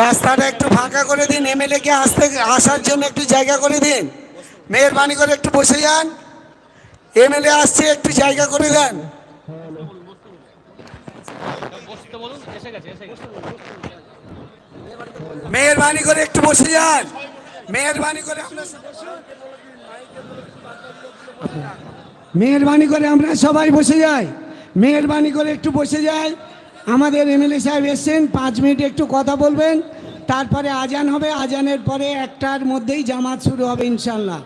রাস্তাটা একটু ফাঁকা করে দিন এমএলএ কে আসতে, আসার জন্য একটু জায়গা করে দিন। মেহরবানি করে একটু বসে যান। এমএলএ আসছে, একটু জায়গা করে দেন। মেহরবানি করে একটু বসে যান। মেহরবানি করে মেহরবানি করে আমরা সবাই বসে যাই। মেহরবানি করে একটু বসে যাই। আমাদের এমএলএ সাহেব এসছেন, পাঁচ মিনিট একটু কথা বলবেন। তারপরে আজান হবে, আজানের পরে একটার মধ্যেই জামাত শুরু হবে ইনশাল্লাহ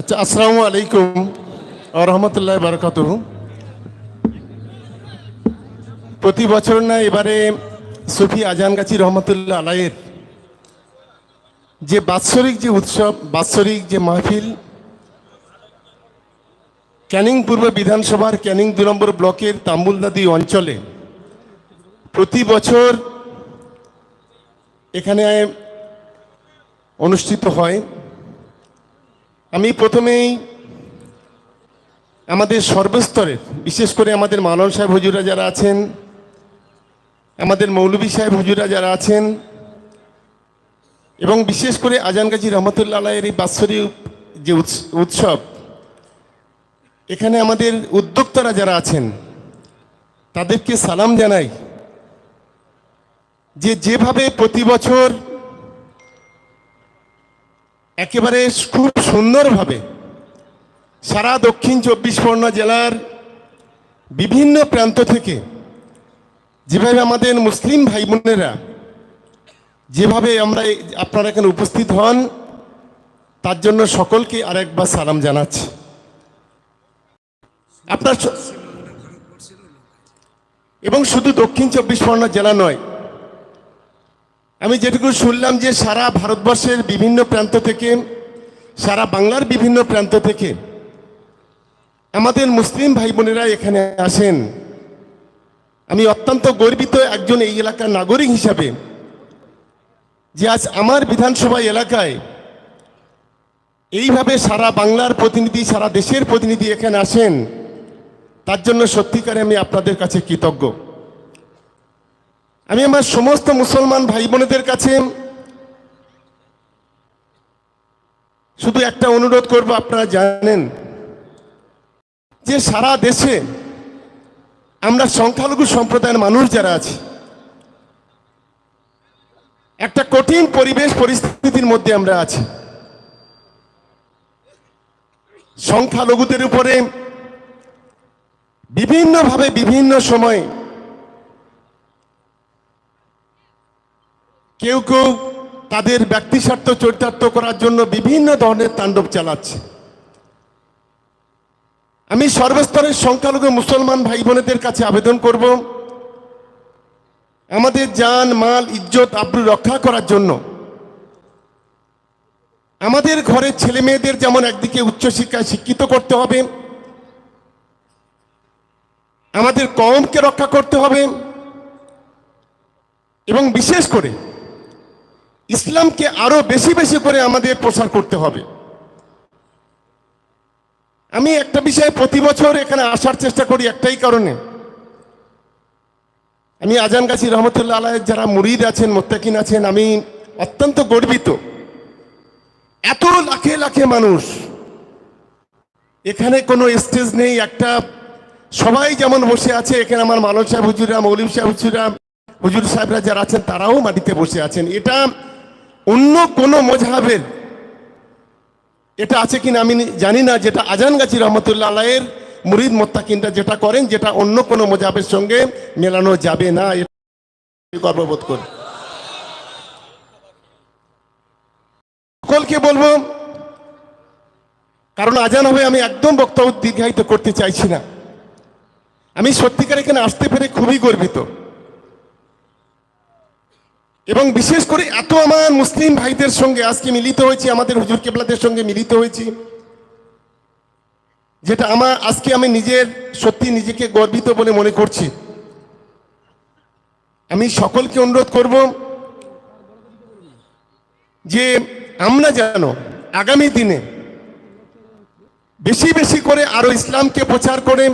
আচ্ছা আসসালামু আলাইকুম রহমতুল্লাহ বারকাত প্রতি বছর না এবারে সুফি আজানগাছি রহমতুল্লাহ আলাইয়ের যে বাৎসরিক যে উৎসব, বাৎসরিক যে মাহফিল ক্যানিং পূর্ব বিধানসভার ক্যানিং দু নম্বর ব্লকের তাম্বুলদাদি অঞ্চলে প্রতি বছর এখানে অনুষ্ঠিত হয়। আমি প্রথমেই আমাদের সর্বস্তরের, বিশেষ করে আমাদের মালন সাহেব হুজুরা যারা আছেন, আমাদের মৌলভী সাহেব হুজুরা যারা আছেন, এবং বিশেষ করে আজানগাজী রহমতুল্লাহ আলাইয়ের এই বাৎসরিক যে উৎস- উৎসব এখানে আমাদের উদ্যোক্তারা যারা আছেন, তাদেরকে সালাম জানাই যে যেভাবে প্রতি বছর একেবারে খুব সুন্দরভাবে সারা দক্ষিণ চব্বিশ পরগনা জেলার বিভিন্ন প্রান্ত থেকে যেভাবে আমাদের মুসলিম ভাই বোনেরা যেভাবে আমরা আপনারা এখানে উপস্থিত হন, তার জন্য সকলকে আরেকবার সালাম জানাচ্ছি। আপনার এবং শুধু দক্ষিণ চব্বিশ পরগনা জেলা নয়, আমি যেটুকু শুনলাম যে সারা ভারতবর্ষের বিভিন্ন প্রান্ত থেকে, সারা বাংলার বিভিন্ন প্রান্ত থেকে আমাদের মুসলিম ভাই বোনেরা এখানে আসেন। আমি অত্যন্ত গর্বিত একজন এই এলাকার নাগরিক হিসাবে যে আজ আমার বিধানসভা এলাকায় এইভাবে সারা বাংলার প্রতিনিধি, সারা দেশের প্রতিনিধি এখানে আসেন। তার জন্য সত্যিকারে আমি আপনাদের কাছে কৃতজ্ঞ। আমি আমার সমস্ত মুসলমান ভাই বোনেদের কাছে শুধু একটা অনুরোধ করব, আপনারা জানেন যে সারা দেশে আমরা সংখ্যালঘু সম্প্রদায়ের মানুষ যারা আছি, একটা কঠিন পরিবেশ পরিস্থিতির মধ্যে আমরা আছি। সংখ্যালঘুদের উপরে বিভিন্নভাবে বিভিন্ন সময়ে কেউ কেউ তাদের ব্যক্তি স্বার্থ চরিতার্থ করার জন্য বিভিন্ন ধরনের তাণ্ডব চালাচ্ছে। আমি সর্বস্তরের সংখ্যালঘু মুসলমান ভাই বোনেদের কাছে আবেদন করব, আমাদের জান, মাল, ইজ্জত, আব্রু রক্ষা করার জন্য। আমাদের ঘরের ছেলে মেয়েদের যেমন একদিকে উচ্চশিক্ষায় শিক্ষিত করতে হবে আমাদের কমকে রক্ষা করতে হবে এবং বিশেষ করে ইসলামকে আরও বেশি বেশি করে আমাদের প্রসার করতে হবে। আমি একটা বিষয়ে প্রতি বছর এখানে আসার চেষ্টা করি একটাই কারণে। আমি আজানগাছি রহমতুল্লাহ আলাহের যারা মুরিদ আছেন, মোত্তাকিন আছেন, আমি অত্যন্ত গর্বিত। এত লাখে লাখে মানুষ এখানে কোনো স্টেজ নেই, একটা সবাই যেমন বসে আছে, এখানে আমার মালন সাহেব হুজুরা মৌলিম সাহেব হুজুরা হুজুর সাহেবরা যারা আছেন, তারাও মাটিতে বসে আছেন। এটা অন্য কোনো মজাহের এটা আছে কিনা আমি জানি না, যেটা আজানগাছি রহমতুল্লাহ আলাইয়ের মুরিদ মোত্তাকিনটা যেটা করেন, যেটা অন্য কোনো মজাবের সঙ্গে মেলানো যাবে না। গর্ববোধ করি। সকলকে বলব, কারণ আজান হবে, আমি একদম বক্তব্য দীর্ঘায়িত করতে চাইছি না। আমি সত্যিকার এখানে আসতে পেরে খুবই গর্বিত। এবং বিশেষ করে এত আমার মুসলিম ভাইদের সঙ্গে আজকে মিলিত হয়েছি, আমাদের হুজুর কেবলাদের সঙ্গে মিলিত হয়েছি, যেটা আমার, আজকে আমি নিজের সত্যি নিজেকে গর্বিত বলে মনে করছি। আমি সকলকে অনুরোধ করব যে আমরা যেন আগামী দিনে বেশি বেশি করে আরও ইসলামকে প্রচার করে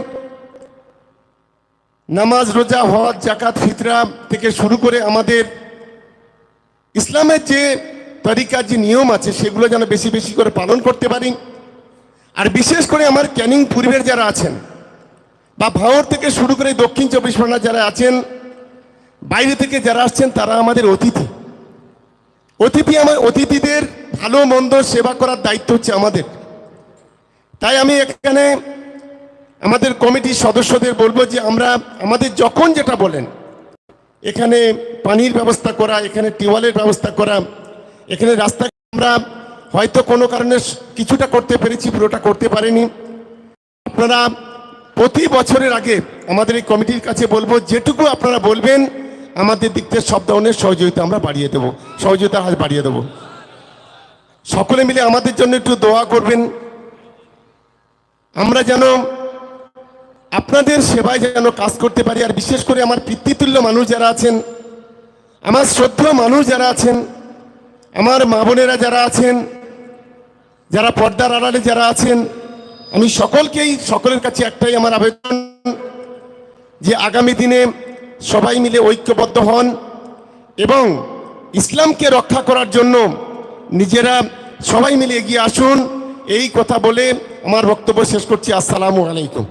নামাজ, রোজা, হজ জাকাত ফিতরা থেকে শুরু করে আমাদের ইসলামের যে তরিকার যে নিয়ম আছে, সেগুলো যেন বেশি বেশি করে পালন করতে পারি। আর বিশেষ করে আমার ক্যানিং পূর্বের যারা আছেন বা ভাঙর থেকে শুরু করে দক্ষিণ চব্বিশ পরগনা যারা আছেন, বাইরে থেকে যারা আসছেন, তারা আমাদের অতিথি। অতিথি আমার, অতিথিদের ভালো, মন্দ সেবা করার দায়িত্ব হচ্ছে আমাদের। তাই আমি এখানে আমাদের কমিটির সদস্যদের বলব যে আমরা আমাদের যখন যেটা বলেন, এখানে পানির ব্যবস্থা করা, এখানে টিউবওয়েলের ব্যবস্থা করা, এখানে রাস্তা, আমরা হয়তো কোনো কারণে কিছুটা করতে পেরেছি, পুরোটা করতে পারিনি। আপনারা প্রতি বছরের আগে আমাদের এই কমিটির কাছে বলব, যেটুকু আপনারা বলবেন, আমাদের দিক থেকে সব ধরনের সহযোগিতা আমরা বাড়িয়ে দেবো। সহযোগিতার হাত বাড়িয়ে দেবো। সকলে মিলে আমাদের জন্য একটু দোয়া করবেন। আমরা যেন আপনাদের সেবায় যেন কাজ করতে পারি, আর বিশেষ করে আমার পিতৃতুল্য মানুষ যারা আছেন, আমার শ্রদ্ধেয় মানুষ যারা আছেন, আমার মা বোনেরা যারা আছেন, যারা পর্দার আড়ালে যারা আছেন, আমি সকলকেই, সকলের কাছে একটাই আমার আবেদন, যে আগামী দিনে সবাই মিলে ঐক্যবদ্ধ হন এবং ইসলামকে রক্ষা করার জন্য নিজেরা সবাই মিলে এগিয়ে আসুন। এই কথা বলে আমার বক্তব্য শেষ করছি। আসসালামু আলাইকুম।